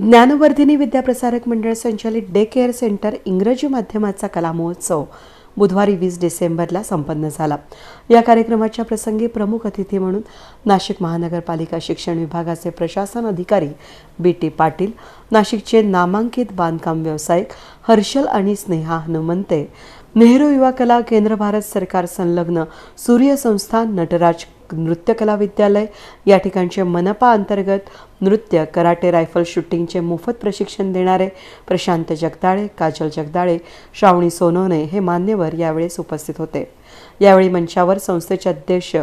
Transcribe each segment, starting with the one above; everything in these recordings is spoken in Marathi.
ज्ञानवर्धिनी विद्याप्रसारक मंडळ संचालित डे केअर सेंटर इंग्रजी माध्यमाचा कलामहोत्सव बुधवारी वीस डिसेंबरला संपन्न झाला. या कार्यक्रमाच्या प्रसंगी प्रमुख अतिथी म्हणून नाशिक महानगरपालिका शिक्षण विभागाचे प्रशासन अधिकारी बी टी पाटील नाशिकचे नामांकित बांधकाम व्यावसायिक हर्षल आणि स्नेहा हनुमंते नेहरू युवा कला केंद्र भारत सरकार संलग्न सूर्य संस्था नटराज नृत्य कला विद्यालय. या ठिकाणचे मनपा अंतर्गत नृत्य कराटे रायफल शूटिंगचे मोफत प्रशिक्षण देणारे प्रशांत जगदाळे काजल जगदाळे श्रावणी सोनवणे हे मान्यवर यावेळेस उपस्थित होते. यावेळी मंचावर संस्थेचे अध्यक्ष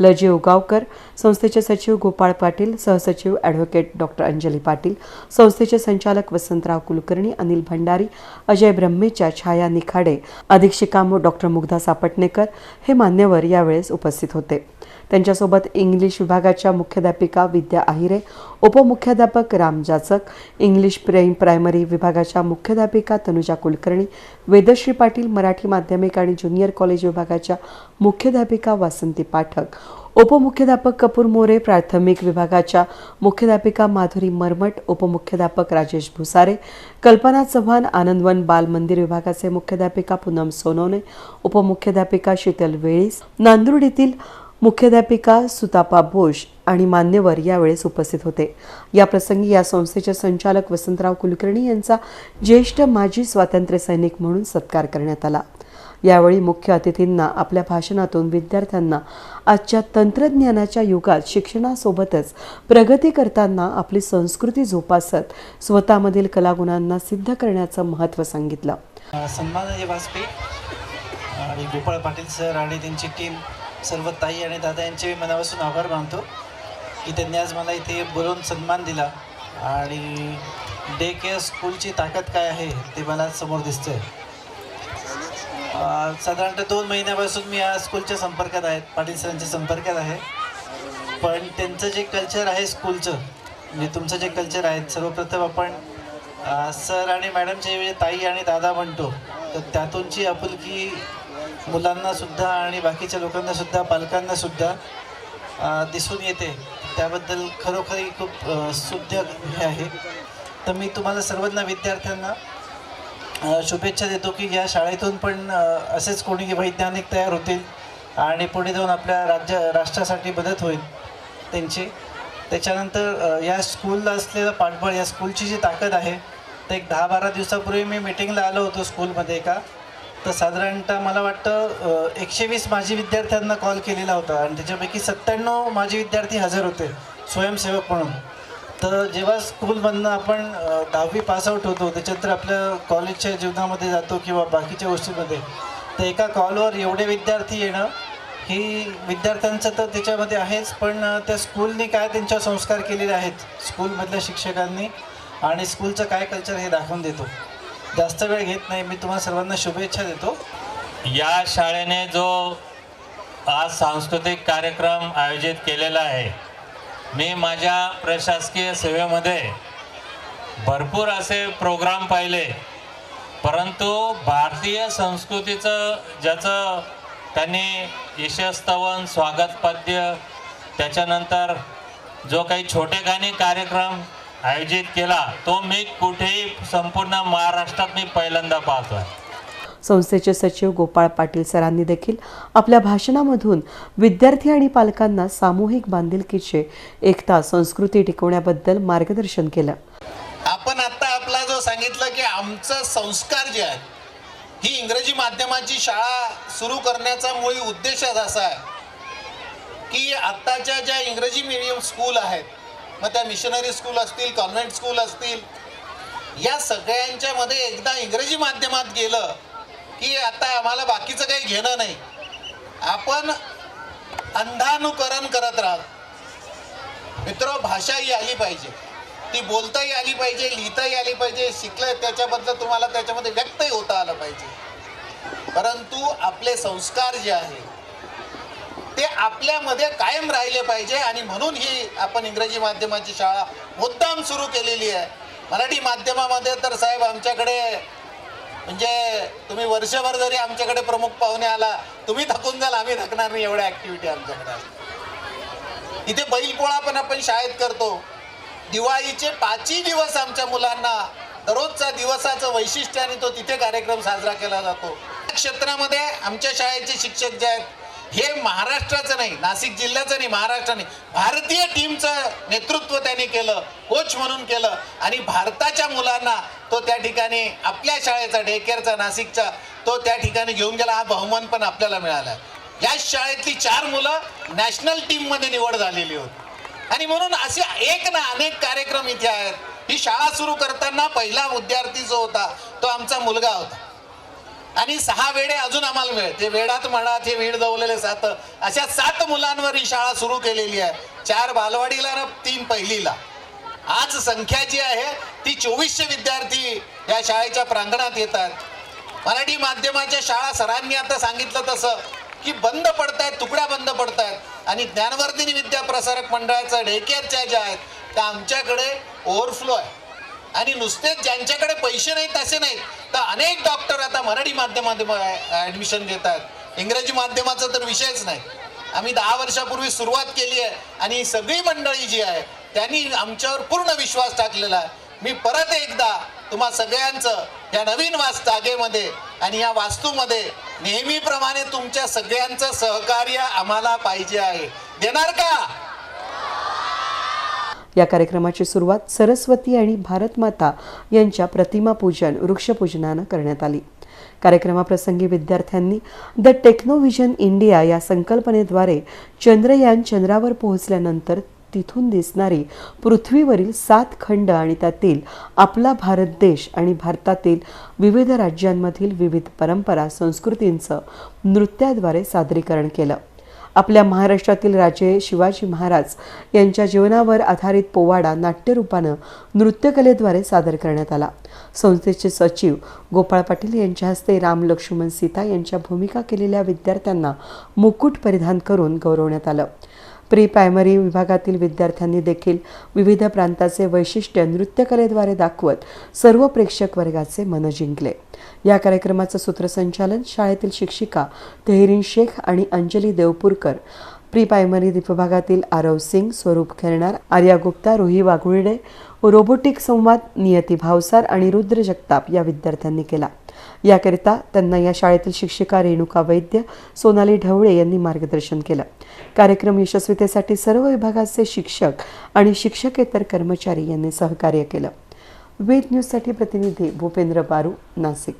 लजी उगावकर संस्थेचे सचिव गोपाळ पाटील सहसचिव ॲडव्होकेट डॉक्टर अंजली पाटील संस्थेचे संचालक वसंतराव कुलकर्णी अनिल भंडारी अजय ब्रह्मेच्या छाया निखाडे अधीक्षिका डॉक्टर मुग्धा सापटणेकर हे मान्यवर यावेळेस उपस्थित होते. त्यांच्यासोबत इंग्लिश विभागाच्या मुख्याध्यापिका विद्या आहिरे उपमुख्याध्यापक राम जाचक इंग्लिश प्रेम प्रायमरी विभागाच्या मुख्याध्यापिका तनुजा कुलकर्णी वेदश्री पाटील मराठी माध्यमिक आणि ज्युनियर कॉलेज विभागाच्या मुख्याध्यापिका वासंती पाठक उपमुख्याध्यापक कपूर मोरे प्राथमिक विभागाच्या मुख्याध्यापिका माधुरी मरमट उपमुख्याध्यापक राजेश भुसारे कल्पना चव्हाण आनंदवन बाल मंदिर विभागाचे मुख्याध्यापिका पूनम सोनवणे उपमुख्याध्यापिका शीतल वेळीस नांदुर्ड येथील मुख्याध्यापिका सुतापा बोश आणि मान्यवर यावेळेस उपस्थित होते. या प्रसंगी या संस्थेचे संचालक वसंतराव कुलकर्णी यांचा ज्येष्ठ माजी स्वातंत्र्य सैनिक म्हणून सत्कार करण्यात आला. यावेळी मुख्य अतिथींना आपल्या भाषणातून विद्यार्थ्यांना आजच्या तंत्रज्ञानाच्या युगात शिक्षणासोबतच प्रगती करताना आपली संस्कृती जोपासत स्वतःमधील कलागुणांना सिद्ध करण्याचं महत्त्व सांगितलं. अ, सन्माननीय वाजपेयी आणि गोपाळ पाटील सर आणि त्यांची टीम सर्व ताई आणि दादा यांचे मी मनापासून आभार मानतो की त्यांनी आज मला इथे बोलवून सन्मान दिला. आणि डे केअर स्कूलची ताकद काय आहे ते मला समोर दिसतंय. साधारणतः दोन महिन्यापासून मी या स्कूलच्या संपर्कात आहेत पाटील सरांच्या संपर्कात आहे. पण त्यांचं जे कल्चर आहे स्कूलचं म्हणजे तुमचं जे कल्चर आहे सर्वप्रथम आपण सर आणि मॅडमचे जे ताई आणि दादा म्हणतो तर त्यातूनची आपुलकी मुलांना सुद्धा आणि बाकीच्या लोकांना सुद्धा पालकांना सुद्धा दिसून येते. त्याबद्दल खरोखरी खूप शुद्ध हे आहे. तर मी तुम्हाला सर्वांना विद्यार्थ्यांना शुभेच्छा देतो की या शाळेतून पण असेच कोणी वैज्ञानिक तयार होतील आणि पुढे जाऊन आपल्या राज्य राष्ट्रासाठी मदत होईल त्यांची. त्याच्यानंतर या स्कूलला असलेलं पाठबळ या स्कूलची जी ताकद आहे ते एक दहा बारा दिवसापूर्वी मी मिटिंगला आलो होतो स्कूलमध्ये एका तर साधारणतः मला वाटतं एकशे वीस माजी विद्यार्थ्यांना कॉल केलेला होता आणि त्याच्यापैकी सत्त्याण्णव माजी विद्यार्थी हजर होते स्वयंसेवक म्हणून. तर जेव्हा स्कूलमधनं आपण दहावी पासआउट होतो त्याच्यानंतर आपल्या कॉलेजच्या जीवनामध्ये जातो किंवा बाकीच्या गोष्टीमध्ये तर एका कॉलवर एवढे विद्यार्थी येणं ही विद्यार्थ्यांचं तर त्याच्यामध्ये आहेच पण त्या स्कूलनी काय त्यांच्यावर संस्कार केलेले आहेत स्कूलमधल्या शिक्षकांनी आणि स्कूलचं काय कल्चर हे दाखवून देतो. जास्त वेळ घेत नाही. मी तुम्हाला सर्वांना शुभेच्छा देतो. या शाळेने जो आज सांस्कृतिक कार्यक्रम आयोजित केलेला आहे मी माझ्या प्रशासकीय सेवेमध्ये भरपूर असे प्रोग्राम पाहिले. परंतु भारतीय संस्कृतीचं ज्याचं त्यांनी यशस्तवन स्वागतपद्य त्याच्यानंतर जो काही छोटे गाणी कार्यक्रम आयोजित केला. तो मी कुठेही संपूर्ण महाराष्ट्रात मी पहिल्यांदा पाहतो आहे संस्थेचे सचिव गोपाळ पाटील सरांनी देखील आपल्या भाषणामधून विद्यार्थी आणि पालकांना सामूहिक बांधिलकीचे एकता संस्कृती टिकवण्याबद्दल मार्गदर्शन केलं. आपण आता आपला जो सांगितलं की आमचं संस्कार जे आहेत ही इंग्रजी माध्यमाची शाळा सुरू करण्याचा मूळ उद्देशच असा आहे की आत्ताच्या ज्या इंग्रजी मीडियम स्कूल आहेत मग त्या मिशनरी स्कूल असतील कॉन्व्हेंट स्कूल असतील या सगळ्यांच्या मध्ये एकदा इंग्रजी माध्यमात गेलं की आता आम्हाला बाकीचं काही घेणं नाही. आपण अंधानुकरण करत राहत मित्र भाषा ही आली पाहिजे. ती बोलताही आली पाहिजे लिहिताही आली पाहिजे शिकलं त्याच्याबद्दल तुम्हाला त्याच्यामध्ये व्यक्तही होता आलं पाहिजे. परंतु आपले संस्कार जे आहे ते आपल्यामध्ये कायम राहिले पाहिजे आणि म्हणून ही आपण इंग्रजी माध्यमाची शाळा मुद्दाम सुरू केलेली आहे. मराठी माध्यमामध्ये तर साहेब आमच्याकडे म्हणजे तुम्ही वर्षभर जरी आमच्याकडे प्रमुख पाहुणे आला तुम्ही थकून जाल आम्ही थकणार नाही एवढ्या ॲक्टिव्हिटी आमच्याकडे. इथे बैलपोळा पण आपण शाळेत करतो. दिवाळीचे पाचही दिवस आमच्या मुलांना दररोजचा दिवसाचं वैशिष्ट्य आणि तो तिथे कार्यक्रम साजरा केला जातो. क्षेत्रामध्ये आमच्या शाळेचे शिक्षक जे आहेत हे महाराष्ट्राचं नाही नाशिक जिल्ह्याचं नाही महाराष्ट्र नाही. भारतीय टीमचं नेतृत्व त्यांनी केलं कोच म्हणून केलं. आणि भारताच्या मुलांना तो त्या ठिकाणी आपल्या शाळेचा डेकेअरचा नाशिकचा तो त्या ठिकाणी घेऊन गेला. हा बहुमान पण आपल्याला मिळाला. या शाळेतली चार मुलं नॅशनल टीममध्ये निवड झालेली होती. आणि म्हणून असे एक ना अनेक कार्यक्रम इथे आहेत. ही शाळा सुरू करताना पहिला विद्यार्थी जो होता तो आमचा मुलगा होता. आणि सहा वेडे अजून आम्हाला मिळेल. ते वेडात म्हणा ते वेड दवलेले सात अशा सात मुलांवर ही शाळा सुरू केलेली आहे. चार बालवाडीला ना तीन पहिलीला. आज संख्या जी आहे ती चोवीसशे विद्यार्थी या शाळेच्या प्रांगणात येतात मराठी माध्यमाच्या शाळा सरांनी आता सांगितलं तसं की बंद पडतायत तुकड्या बंद पडतायत. आणि ज्ञानवर्धिनी विद्या प्रसारक मंडळाच्या डेकेअरच्या ज्या आहेत त्या आमच्याकडे ओव्हरफ्लो आहे. आणि नुसतेच ज्यांच्याकडे पैसे नाहीत असे नाहीत. तर अनेक डॉक्टर आता मराठी माध्यमामध्ये ॲडमिशन घेतात. इंग्रजी माध्यमाचा तर विषयच नाही. आम्ही दहा वर्षापूर्वी सुरुवात केली आहे आणि ही सगळी मंडळी जी आहे त्यांनी आमच्यावर पूर्ण विश्वास टाकलेला आहे. मी परत एकदा तुम्हा सगळ्यांचं या नवीन वास जागेमध्ये आणि या वास्तूमध्ये नेहमीप्रमाणे तुमच्या सगळ्यांचं सहकार्य आम्हाला पाहिजे आहे. देणार का? या कार्यक्रमाची सुरुवात सरस्वती आणि भारतमाता यांच्या प्रतिमा पूजन वृक्षपूजनानं करण्यात आली. कार्यक्रमाप्रसंगी विद्यार्थ्यांनी द टेक्नोव्हिजन इंडिया या संकल्पनेद्वारे चंद्रयान चंद्रावर पोहोचल्यानंतर तिथून दिसणारी पृथ्वीवरील सात खंड आणि त्यातील आपला भारत देश आणि भारतातील विविध राज्यांमधील विविध परंपरा संस्कृतींचं नृत्याद्वारे सादरीकरण केलं. आपल्या महाराष्ट्रातील राजे शिवाजी महाराज यांच्या जीवनावर आधारित पोवाडा नाट्यरूपानं नृत्यकलेद्वारे सादर करण्यात आला. संस्थेचे सचिव गोपाळ पाटील यांच्या हस्ते राम लक्ष्मण सीता यांच्या भूमिका केलेल्या विद्यार्थ्यांना मुकुट परिधान करून गौरवण्यात आलं. प्री प्रायमरी विभागातील विद्यार्थ्यांनी देखील विविध प्रांताचे वैशिष्ट्य नृत्यकलेद्वारे दाखवत सर्व प्रेक्षक वर्गाचे मन जिंकले. या कार्यक्रमाचं सूत्रसंचालन शाळेतील शिक्षिका तेहरीन शेख आणि अंजली देवपूरकर प्री प्रायमरी विभागातील आरव सिंग स्वरूप खेरणार आर्या गुप्ता रोही वाघुर्डे रोबोटिक संवाद नियती भावसार आणि रुद्र जगताप या विद्यार्थ्यांनी केला. याकरिता त्यांना या शाळेतील शिक्षिका रेणुका वैद्य सोनाली ढवळे यांनी मार्गदर्शन केलं. कार्यक्रम यशस्वीतेसाठी सर्व विभागाचे शिक्षक आणि शिक्षकेतर कर्मचारी यांनी सहकार्य केलं. वेद न्यूजसाठी प्रतिनिधी भूपेंद्र बारू नाशिक.